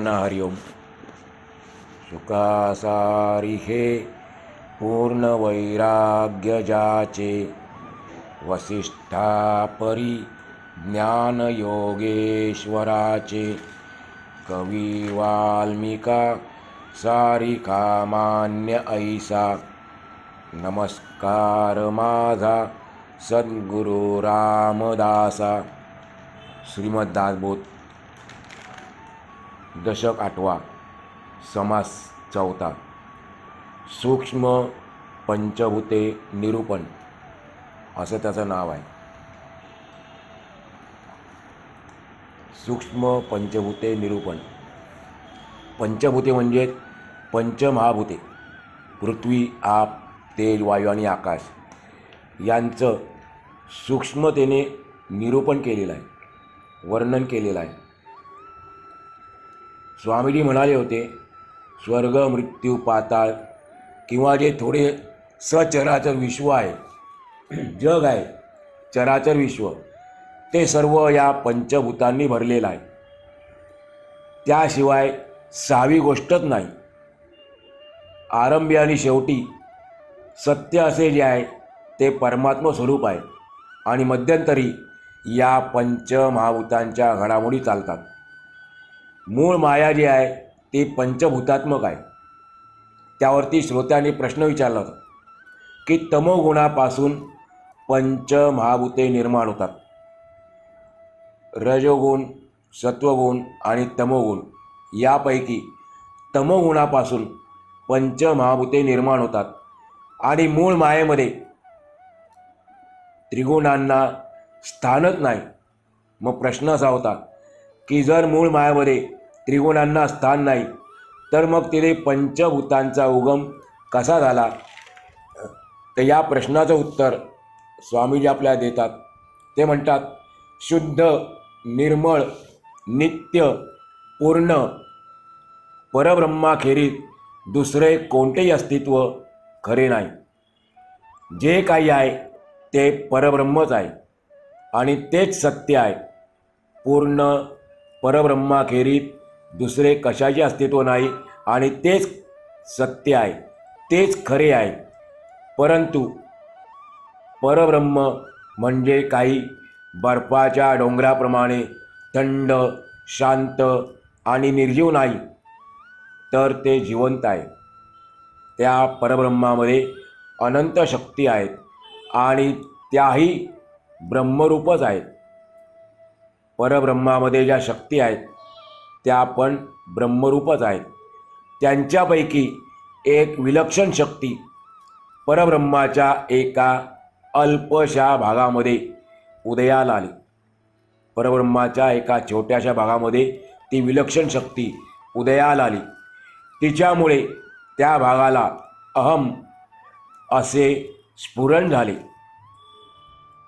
सर्वांना हरिओम सुखासारी हे पूर्ण वैराग्य जाचे वसिष्ठापरी ज्ञानयोगेश्वराचे कवी वाल्मिका सारिका मान्य ऐसा। नमस्कार माझा सद्गुरु रामदासा। श्रीमद्दासबोध दशक आठवा समास चौथा. सूक्ष्म पंचभूते निरूपण असं त्याचं नाव आहे. सूक्ष्म पंचभूते निरूपण. पंचभूते म्हणजे पंचमहाभूते. पृथ्वी आप तेज वायू आणि आकाश. यांचं सूक्ष्मतेने निरूपण केलेलं आहे वर्णन केलेलं आहे. स्वामीजी म्हणाले होते स्वर्ग मृत्यू पाताळ किंवा जे थोडे सचराचर विश्व आहे जग आहे चराचर विश्व ते सर्व या पंचभूतांनी भरलेलं आहे. त्याशिवाय सहावी गोष्टच नाही. आरंभी आणि शेवटी सत्य असे जे आहे ते परमात्म स्वरूप आहे आणि मध्यंतरी या पंचमहाभूतांच्या घडामोडी चालतात. मूळ माया जी आहे ती पंचभूतात्मक आहे. त्यावरती श्रोत्यांनी प्रश्न विचारला होता की तमोगुणापासून पंचमहाभूते निर्माण होतात. रजोगुण सत्वगुण आणि तमोगुण यापैकी तमोगुणापासून पंचमहाभूते निर्माण होतात आणि मूळ मायेमध्ये त्रिगुणांना स्थानच नाही. मग प्रश्न असा होता की जर मूळ मायामध्ये त्रिगुणांना स्थान नाही तर मग तिथे पंचभूतांचा उगम कसा झाला? तर या प्रश्नाचं उत्तर स्वामीजी आपल्याला देतात. ते म्हणतात शुद्ध निर्मळ नित्य पूर्ण परब्रह्माखेरीत दुसरे कोणतेही अस्तित्व खरे नाही. जे काही आहे ते परब्रह्मच आहे आणि तेच सत्य आहे. पूर्ण परब्रह्माखेरीत दुसरे कशाचे अस्तित्व नाही आणि तेच सत्य आहे तेच खरे आहे. परंतु परब्रह्म म्हणजे काही बर्फाच्या डोंगराप्रमाणे थंड शांत आणि निर्जीव नाही तर ते जिवंत आहे. त्या परब्रह्मामध्ये अनंत शक्ती आहेत आणि त्याही ब्रह्मरूपच आहेत. परब्रह्मामध्ये ज्या शक्ती आहेत त्या पण ब्रह्मरूपच आहेत. त्यांच्यापैकी एक विलक्षण शक्ती परब्रह्माच्या एका अल्पशा भागामध्ये उदयाला आली. परब्रह्माच्या एका छोट्याशा भागामध्ये ती विलक्षण शक्ती उदयाला आली. तिच्यामुळे त्या भागाला अहम असे स्फुरण झाले.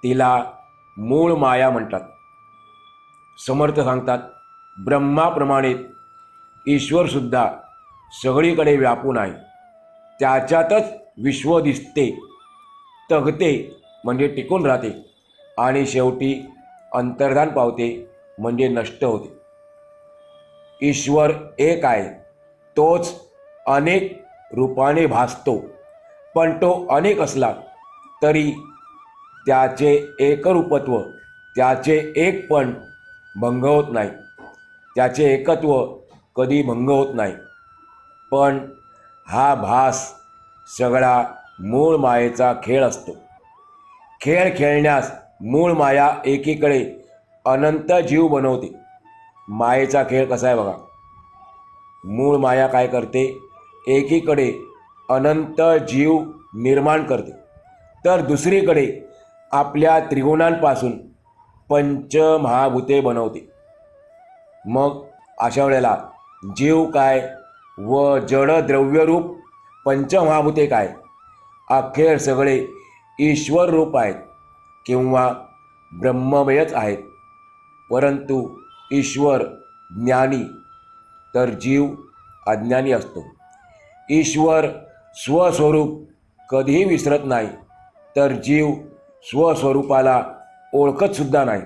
तिला मूळ माया म्हणतात. समर्थ सांगतात. ब्रह्माप्रमाणे ईश्वरसुद्धा सगळीकडे व्यापून आहे. त्याच्यातच विश्व दिसते. तगते म्हणजे टिकून राहते. आणि शेवटी अंतर्धान पावते म्हणजे नष्ट होते. ईश्वर एक आहे. तोच अनेक रूपाने भासतो. पण तो अनेक असला तरी त्याचे एकरूपत्व त्याचे एक पण भंग होत नाही. त्याचे एकत्व कधी भंग होत नाही. पण हा भास सगळा मूळ मायेचा खेळ असतो. खेळ खेळण्यास मूळ माया एकीकडे अनंत जीव बनवते. मायेचा खेळ कसा आहे बघा? मूळ माया काय करते? एकीकडे अनंत जीव निर्माण करते. तर दुसरीकडे आपल्या त्रिगुणांपासून पंचमहाभूते बनवते. मग अशा वेळेला जीव काय व जड द्रव्यरूप पंचमहाभूते काय? अखेर सगळे ईश्वर रूप आहेत किंवा ब्रह्ममयच आहेत. परंतु ईश्वर ज्ञानी तर जीव अज्ञानी असतो. ईश्वर स्वस्वरूप कधीही विसरत नाही तर जीव स्वस्वरूपाला ओळखतसुद्धा नाही.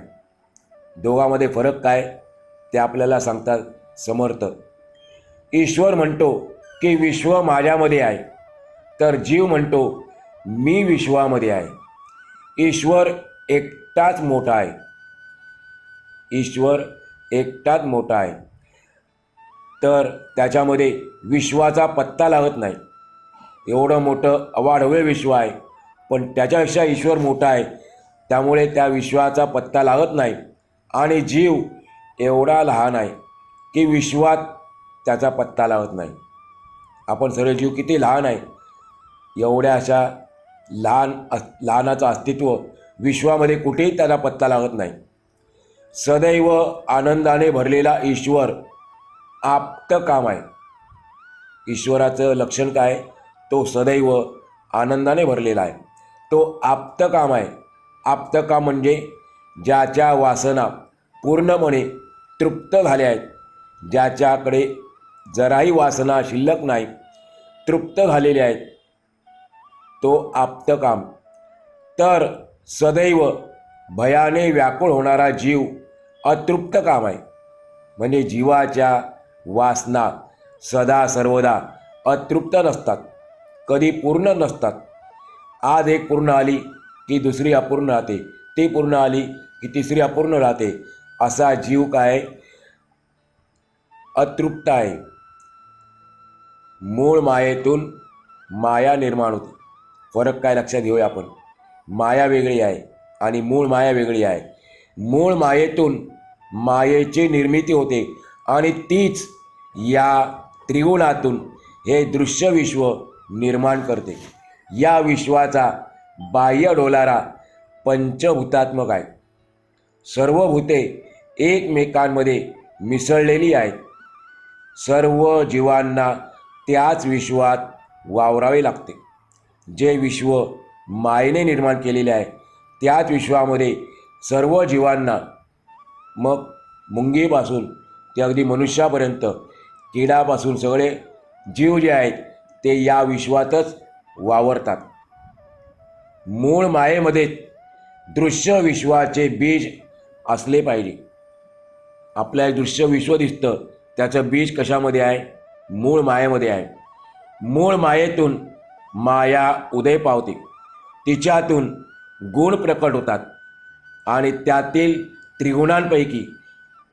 दोघांमध्ये फरक काय ते आपल्याला सांगतात समर्थ. ईश्वर म्हणतो की विश्व माझ्यामध्ये आहे तर जीव म्हणतो मी विश्वामध्ये आहे. ईश्वर एकटाच मोठा आहे. ईश्वर एकटाच मोठा आहे. तर त्याच्यामध्ये विश्वाचा पत्ता लागत नाही. एवढं मोठं अवाढव्य विश्व आहे पण त्याच्यापेक्षा ईश्वर मोठा आहे त्यामुळे त्या विश्वाचा पत्ता लागत नाही आणि जीव एवढा लहान आहे की विश्वात त्याचा पत्ता लागत नाही. आपण सर्व जीव किती लहान आहे? एवढ्या अशा लहान अस लहानाचं अस्तित्व विश्वामध्ये कुठेही त्याला पत्ता लागत नाही. सदैव आनंदाने भरलेला ईश्वर आप्त काम आहे. ईश्वराचं लक्षण काय? तो सदैव आनंदाने भरलेला आहे. तो आप्त काम आहे. आप्तका म्हणजे ज्याच्या वासना पूर्णपणे तृप्त झाल्या आहेत ज्याच्याकडे जराही वासना शिल्लक नाही तृप्त झालेले आहेत तो आप्तकाम तर सदैव भयाने व्याकुळ होणारा जीव अतृप्त काम आहे. म्हणजे जीवाच्या वासना सदा सर्वदा अतृप्त नसतात कधी पूर्ण नसतात. आज एक पूर्ण आली की दुसरी अपूर्ण राहते. ती पूर्ण आली की तिसरी अपूर्ण राहते. असा जीव काय? अतृप्त आहे. मूळ मायेतून माया निर्माण होते. फरक काय लक्षात घेऊया आपण? माया वेगळी आहे आणि मूळ माया वेगळी आहे. मूळ मायेतून मायेची निर्मिती होते आणि तीच या त्रिगुणातून हे दृश्य विश्व निर्माण करते. या विश्वाचा बाह्य डोलारा पंचभूतात्मक आहे सर्व भूते एकमेकांमध्ये मिसळलेली आहेत. सर्व जीवांना त्याच विश्वात वावरावे लागते. जे विश्व मायेने निर्माण केलेले आहे त्याच विश्वामध्ये सर्व जीवांना मग मुंगीपासून ते अगदी मनुष्यापर्यंत किडापासून सगळे जीव जे आहेत ते या विश्वातच वावरतात. मूळ मायेमध्ये दृश्य विश्वाचे बीज असले पाहिजे. आपल्या दृश्य विश्व दिसतं त्याचं बीज कशामध्ये आहे? मूळ मायेमध्ये आहे. मूळ मायेतून माया उदय पावते. तिच्यातून गुण प्रकट होतात आणि त्यातील त्रिगुणांपैकी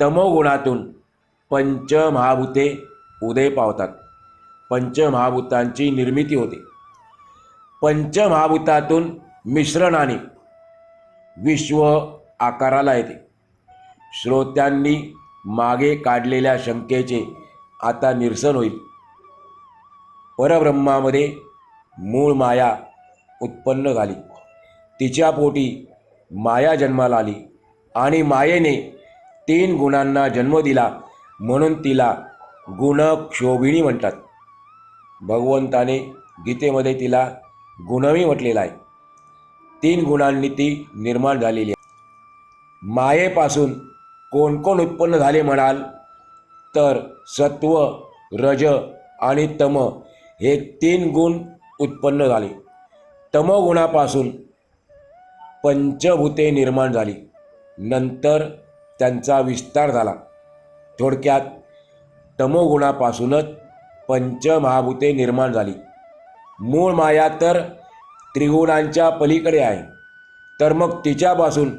तमोगुणातून पंचमहाभूते उदय पावतात. पंचमहाभूतांची निर्मिती होते. पंचमहाभूतातून मिश्रणाने विश्व आकाराला येते. श्रोत्यांनी मागे काढलेल्या शंकेचे आता निरसन होईल. परब्रह्मामध्ये मूळ माया उत्पन्न झाली. तिच्या पोटी माया जन्माला आली आणि मायेने तीन गुणांना जन्म दिला म्हणून तिला गुणक्षोभिणी म्हणतात. भगवंताने गीतेमध्ये तिला गुणवी म्हटलेला आहे. तीन गुणांनी ती निर्माण झालेली आहे. मायेपासून कोण कोण उत्पन्न झाले म्हणाल? तर सत्व रज आणि तम हे तीन गुण उत्पन्न झाले. तमोगुणापासून पंचभूते निर्माण झाली. नंतर त्यांचा विस्तार झाला. थोडक्यात तमोगुणापासूनच पंचमहाभूते निर्माण झाली. मूळ माया तर त्रिगुणांच्या पलीकडे आहे. तर मग तिच्यापासून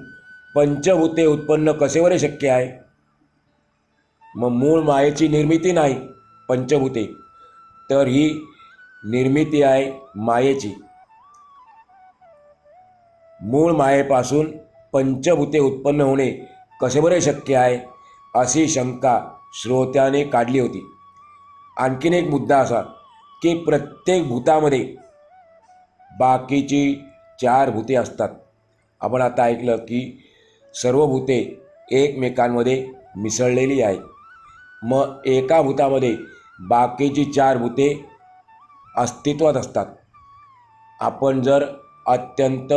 पंचभूते उत्पन्न कसेवरे शक्य आहे? मग मूळ मायेची निर्मिती नाही पंचभूते. तर ही निर्मिती आहे मायेची. मूळ मायेपासून पंचभूते उत्पन्न होणे कसेबरे शक्य आहे अशी शंका श्रोत्याने काढली होती. आणखीन एक मुद्दा असा. की प्रत्येक भूतामध्ये बाकीची चार भूते असतात. आपण आता ऐकलं की सर्व भूते एकमेकांमध्ये मिसळलेली आहेत. मग एका भूतामध्ये बाकीची चार भूते अस्तित्वात असतात. आपण जर अत्यंत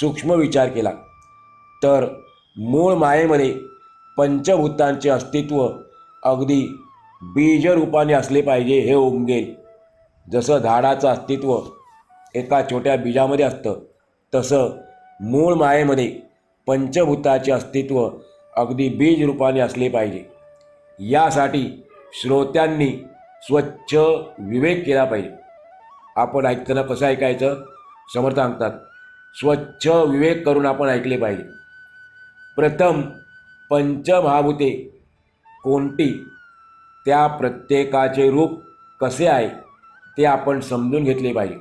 सूक्ष्म विचार केला तर मूळ मायेमध्ये पंचभूतांचे अस्तित्व अगदी बीजरूपाने असले पाहिजे हे उमगेल जसं झाडाचं अस्तित्व एका छोट्या बीजामध्ये असतं तसं मूळ मायेमध्ये पंचभूताचे अस्तित्व अगदी बीज रूपाने असले पाहिजे. यासाठी श्रोत्यांनी स्वच्छ विवेक केला पाहिजे. आपण ऐकताना कसं ऐकायचं? समर्थ सांगतात स्वच्छ विवेक करून आपण ऐकले पाहिजे. प्रथम पंचमहाभूते कोणती? त्या प्रत्येकाचे रूप कसे आहे? ते आपण समजून घेतले पाहिजे.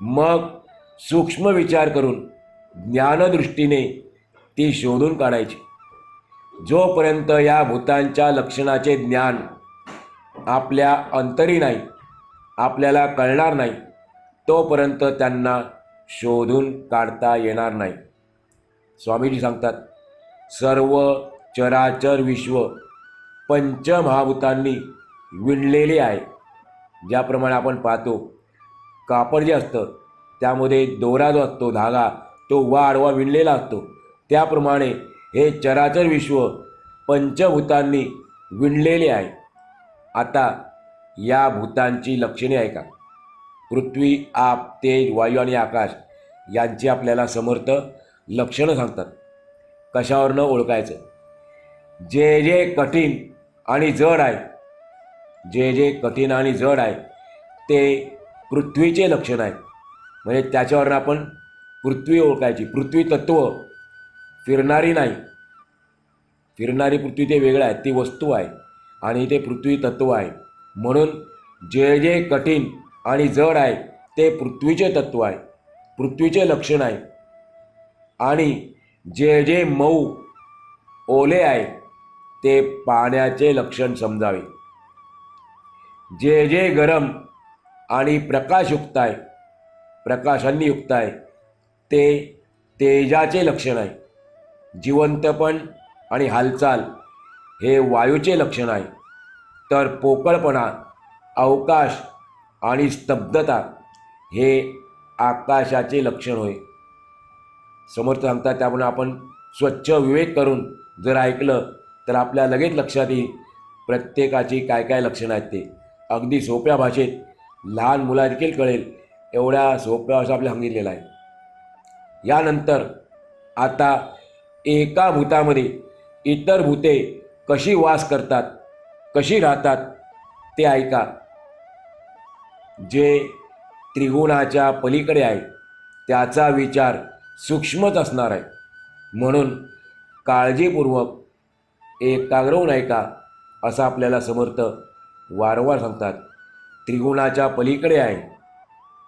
मग सूक्ष्म विचार करून ज्ञानदृष्टीने ती शोधून काढायची. जोपर्यंत या भूतांच्या लक्षणाचे ज्ञान आपल्या अंतरी नाही आपल्याला कळणार नाही तोपर्यंत त्यांना शोधून काढता येणार नाही. स्वामीजी सांगतात सर्व चराचर विश्व पंचमहाभूतांनी विणलेले आहे. ज्याप्रमाणे आपण पाहतो कापड जे असतं त्यामध्ये दोरा जो असतो धागा तो वा आडवा विणलेला असतो. त्याप्रमाणे हे चराचर विश्व पंचभूतांनी विणलेले आहे. आता या भूतांची लक्षणे आहे का? पृथ्वी आप तेज वायू आणि आकाश यांची आपल्याला समर्थ लक्षणं सांगतात. कशावरनं ओळखायचं? जे जे कठीण आणि जड आहे जे जे कठीण आणि जड आहे ते पृथ्वीचे लक्षण आहे. म्हणजे त्याच्यावरनं आपण पृथ्वी ओळखायची. पृथ्वी तत्व फिरणारी नाही. फिरणारी पृथ्वी ते वेगळं आहे. ती वस्तू आहे. आणि ते पृथ्वी तत्व आहे. म्हणून जे जे कठीण आणि जड आहे ते पृथ्वीचे तत्व आहे. पृथ्वीचे लक्षण आहे. आणि जे जे मऊ ओले आहे ते पाण्याचे लक्षण समजावे. जे जे गरम आणि प्रकाशयुक्त आहे प्रकाशांनी युक्त आहे ते तेजाचे लक्षण आहे. जिवंतपण आणि हालचाल हे वायूचे लक्षण आहे. तर पोकळपणा अवकाश आणि स्तब्धता हे आकाशाचे लक्षण होय. समर्थ सांगतात त्यामुळे आपण स्वच्छ विवेक करून जर ऐकलं तर आपल्या लगेच लक्षात येईल प्रत्येकाची काय काय लक्षणं आहेत ते. अगदी सोप्या भाषेत लहान मुला देखील कळेल एवढ्या सोप्या भाषा आपल्या सांगितलेला आहे. यानंतर आता एका भूतामध्ये इतर भूते कशी वास करतात कशी राहतात ते ऐका. जे त्रिगुणाच्या पलीकडे आहे त्याचा विचार सूक्ष्मच असणार आहे. म्हणून काळजीपूर्वक एकाग्र होऊन ऐका असं आपल्याला समर्थ वारंवार सांगतात त्रिगुणाच्या पलीकडे आहे.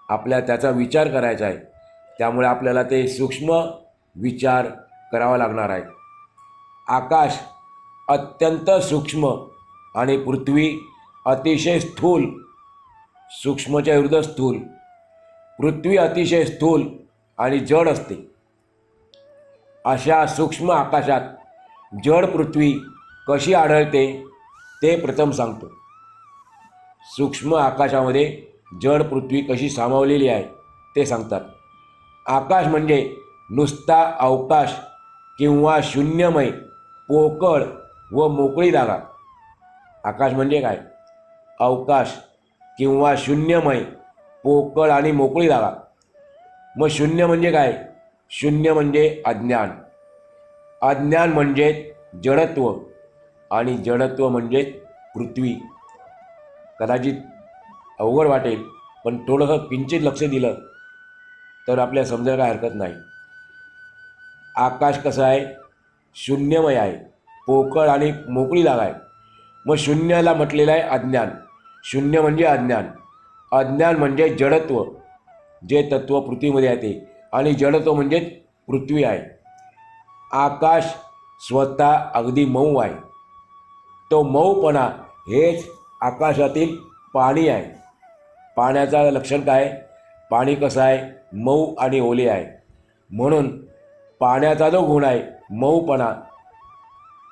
आपल्या त्याचा विचार करायचा आहे. त्यामुळे आपल्याला ते सूक्ष्म विचार करावा लागणार आहे. आकाश अत्यंत सूक्ष्म आणि पृथ्वी अतिशय स्थूल सूक्ष्मच्या विरुद्ध स्थूल. पृथ्वी अतिशय स्थूल आणि जड असते. अशा सूक्ष्म आकाशात जड पृथ्वी कशी आढळते ते प्रथम सांगतो. सूक्ष्म आकाशामध्ये जड पृथ्वी कशी सामावलेली आहे ते सांगतात. आकाश म्हणजे नुसता अवकाश किंवा शून्यमय पोकळ व मोकळी जागा. आकाश म्हणजे काय? अवकाश किंवा शून्यमय पोकळ आणि मोकळी जागा. मग शून्य म्हणजे काय? शून्य म्हणजे अज्ञान. अज्ञान म्हणजे जडत्व आणि जडत्व म्हणजे पृथ्वी. कदाचित अवघड वाटेल पण थोडंसं किंचित लक्ष दिलं तर आपल्याला समजायला काय हरकत नाही. आकाश कसं आहे? शून्यमय आहे. पोकळ आणि मोकळी जागा आहे. मग शून्याला म्हटलेलं आहे अज्ञान. शून्य म्हणजे अज्ञान. अज्ञान म्हणजे जडत्व. जे तत्व पृथ्वीमध्ये येते आणि जडत्व म्हणजे पृथ्वी आहे. आकाश स्वतः अगदी मऊ आहे. तो मऊपणा हेच आकाशातील पाणी आहे. पाण्याचं लक्षण काय? पाणी कसं आहे? मऊ आणि ओले आहे. म्हणून पाण्याचा जो गुण आहे मऊपणा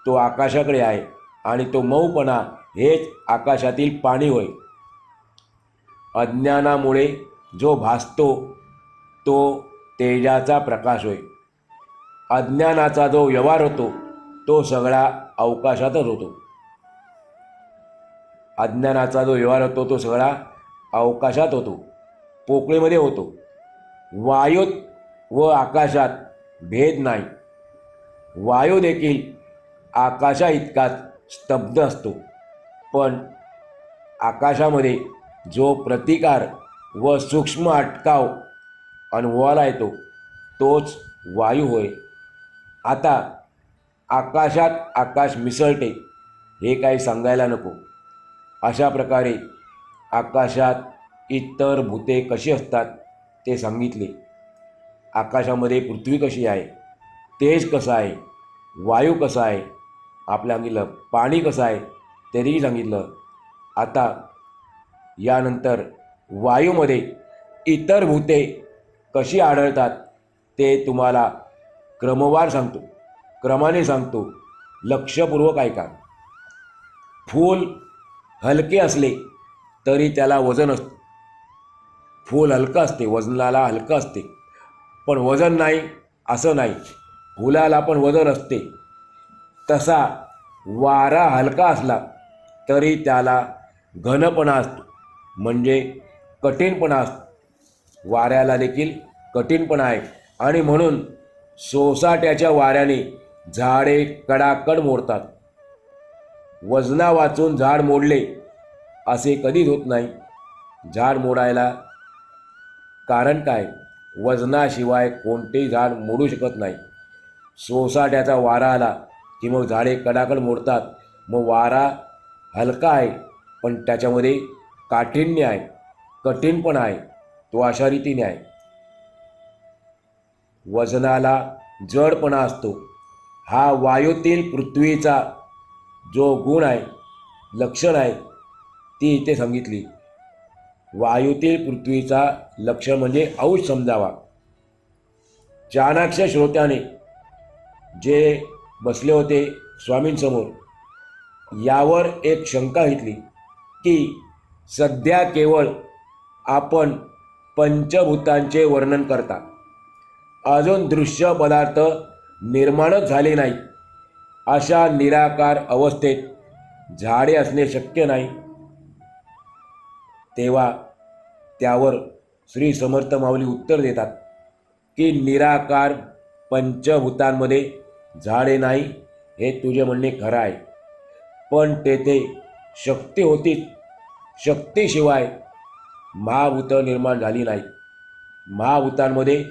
तो आकाशाकडे आहे आणि तो मऊपणा हेच आकाशातील पाणी होय. अज्ञानामुळे जो भासतो तो तेजाचा प्रकाश होय. अज्ञानाचा जो व्यवहार होतो तो सगळा अवकाशातच होतो. अज्ञानाचा जो व्यवहार होतो तो सगळा अवकाशात होतो. पोकळीमध्ये होतो. वायूत व आकाशात भेद नाही. वायू देखील आकाशा इतकाच स्तब्ध असतो. पण आकाशामध्ये जो प्रतिकार व सूक्ष्म अटकाव अनुभवाला येतो तोच वायू होय. आता आकाशात आकाश मिसळते हे काही सांगायला नको. अशा प्रकारे आकाशात इतर भूते कशी असतात ते सांगितले. आकाशामध्ये पृथ्वी कशी आहे तेज कसं आहे वायू कसा आहे आपल्या सांगितलं पाणी कसं आहे तरीही सांगितलं. आता यानंतर वायूमध्ये इतर भूते कशी आढळतात ते तुम्हाला क्रमवार सांगतो. क्रमाने सांगतो. लक्षपूर्वक ऐका. फूल हलके असले तरी त्याला वजन असतं. फूल हलकं असते वजनाला हलकं असते. पण वजन नाही असं नाही. फुलाला पण वजन असते. तसा वारा हलका असला तरी त्याला घनपणा असतो. म्हणजे कठीणपणा असतो. वाऱ्याला देखील कठीणपणा आहे. आणि म्हणून सोसाट्याच्या वाऱ्याने झाडे कडाकड मोडतात. वजना वाचून झाड मोडले असे कधीच होत नाही. झाड मोडायला कारण काय? वजनाशिवाय कोणतेही झाड मोडू शकत नाही. सोसाट्याचा वारा आला की मग झाडे कडाकड मोडतात. मग वारा हलका आहे पण त्याच्यामध्ये काठिण्य आहे कठीणपणा आहे तो अशा रीतीने आहे. वजनाला जडपणा असतो. हा वायूतील पृथ्वीचा जो गुण आहे लक्षण आहे ती इथे सांगितली. वायूतील पृथ्वीचा लक्षण म्हणजे औष समजावा. चाणाक्ष श्रोत्याने जे बसले होते स्वामींसमोर यावर एक शंका घेतली की सध्या केवळ आपण पंचभूतांचे वर्णन करता. अजून दृश्य पदार्थ निर्माणच झाले नाही अशा निराकार अवस्थेत झाडे असणे शक्य नाही. तेव्हा त्यावर श्री समर्थ माऊली उत्तर देतात की निराकार पंचभूतांमध्ये झाडे नाही हे तुझे म्हणणे खरं आहे. पण तेथे शक्ती होतीच. शक्तीशिवाय महाभूतं निर्माण झाली नाही महाभूतांमध्ये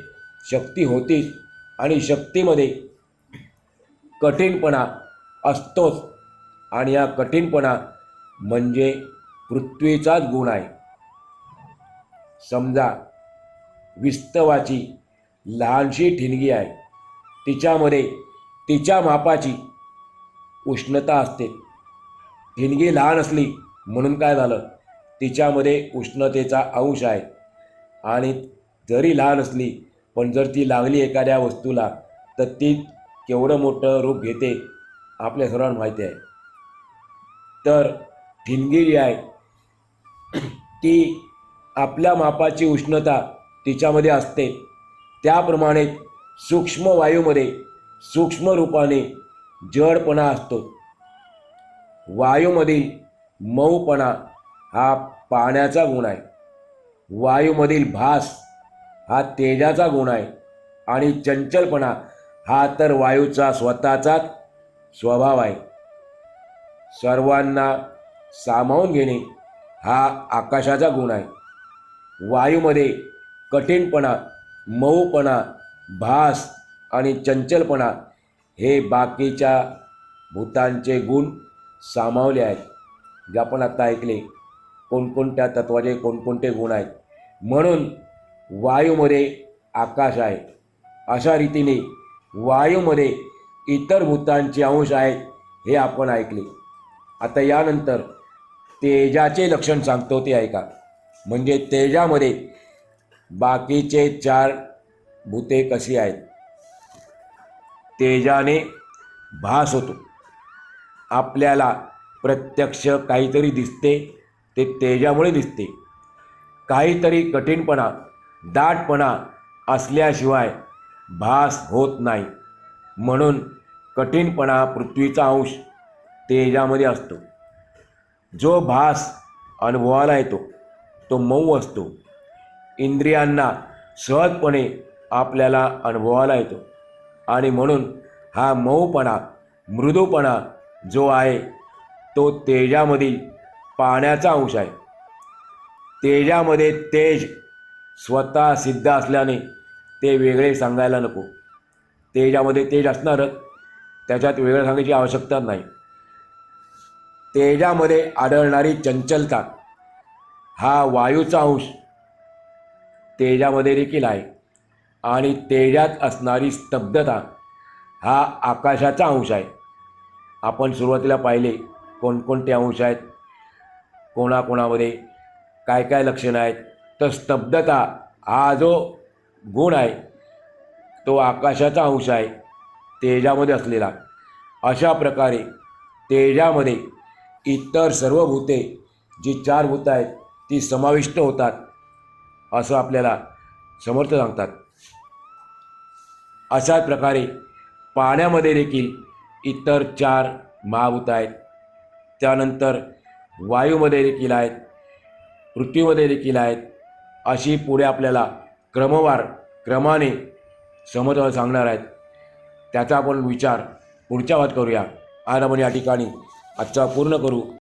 शक्ती होतीच आणि शक्तीमध्ये कठीणपणा असतोच आणि या कठीणपणा म्हणजे पृथ्वीचाच गुण आहे. समजा विस्तवाची लहानशी ठिणगी आहे तिच्यामध्ये तिच्या मापाची उष्णता असते. ठिणगी लहान असली म्हणून काय झालं? तिच्यामध्ये उष्णतेचा अंश आहे. आणि जरी लहान असली पण जर ती लागली एखाद्या वस्तूला तर ती केवढं मोठं रूप घेते आपल्या सर्वांना माहिती आहे. तर ठिणगी जी आहे. ती आपल्या मापाची उष्णता तिच्यामध्ये असते. त्याप्रमाणे सूक्ष्म वायूमध्ये सूक्ष्म रूपाने जडपणा असतो. वायूमधील मऊपणा हा पाण्याचा गुण आहे. वायूमधील भास हा तेजाचा गुण आहे. आणि चंचलपणा हा तर वायूचा स्वतःचाच स्वभाव आहे. सर्वांना सामावून घेणे हा आकाशाचा गुण आहे. वायूमध्ये कठीणपणा मऊपणा भास आणि चंचलपणा हे बाकीच्या भूतांचे गुण सामावले आहेत. जे आपण आत्ता ऐकले कोणकोणत्या तत्वाचे कोणकोणते गुण आहेत. म्हणून वायूमध्ये आकाश आहे. अशा रीतीने वायूमध्ये इतर भूतांचे अंश आहेत हे आपण ऐकले. आता यानंतर तेजाचे लक्षण सांगतो ते ऐका. म्हणजे तेजामध्ये बाकीचे चार भूते कशी आहेत? तेजाने भास होतो. आपल्याला प्रत्यक्ष काहीतरी दिसते ते तेजामुळे दिसते. काहीतरी कठीणपणा दाटपणा असल्याशिवाय भास होत नाही. म्हणून कठीणपणा पृथ्वीचा अंश तेजामध्ये असतो. जो भास अनुभवाला येतो तो मऊ असतो. इंद्रियांना सहजपणे आपल्याला अनुभवाला येतो. आणि म्हणून हा मऊपणा मृदूपणा जो आहे तो तेजामधील पाण्याचा अंश आहे. तेजामध्ये तेज स्वतः सिद्ध असल्याने ते वेगळे सांगायला नको. तेजामध्ये तेज असणारच त्याच्यात वेगळं सांगायची आवश्यकता नाही. तेजामध्ये आढळणारी चंचलता. हा वायूचा अंश तेजामध्ये देखील आहे. आणि तेजात असणारी स्तब्धता हा आकाशाचा अंश आहे. आपण सुरुवातीला पाहिले कोणकोणते अंश आहेत कोणाकोणामध्ये काय काय लक्षणं आहेत. तर स्तब्धता हा जो गुण आहे. तो आकाशाचा अंश आहे. तेजामध्ये असलेला. अशा प्रकारे तेजामध्ये इतर सर्व भूते जी चार भूतं आहेत ती समाविष्ट होतात असं आपल्याला समर्थ सांगतात. अशाच प्रकारे पाण्यामध्ये देखील इतर चार महाभूत आहेत. त्यानंतर वायूमध्ये देखील आहेत पृथ्वीमध्ये देखील आहेत. अशी पुढे आपल्याला क्रमवार क्रमाने समज सांगणार आहेत. त्याचा आपण विचार पुढच्या वाद करूया. आज आपण या ठिकाणी आजचा पूर्ण करू.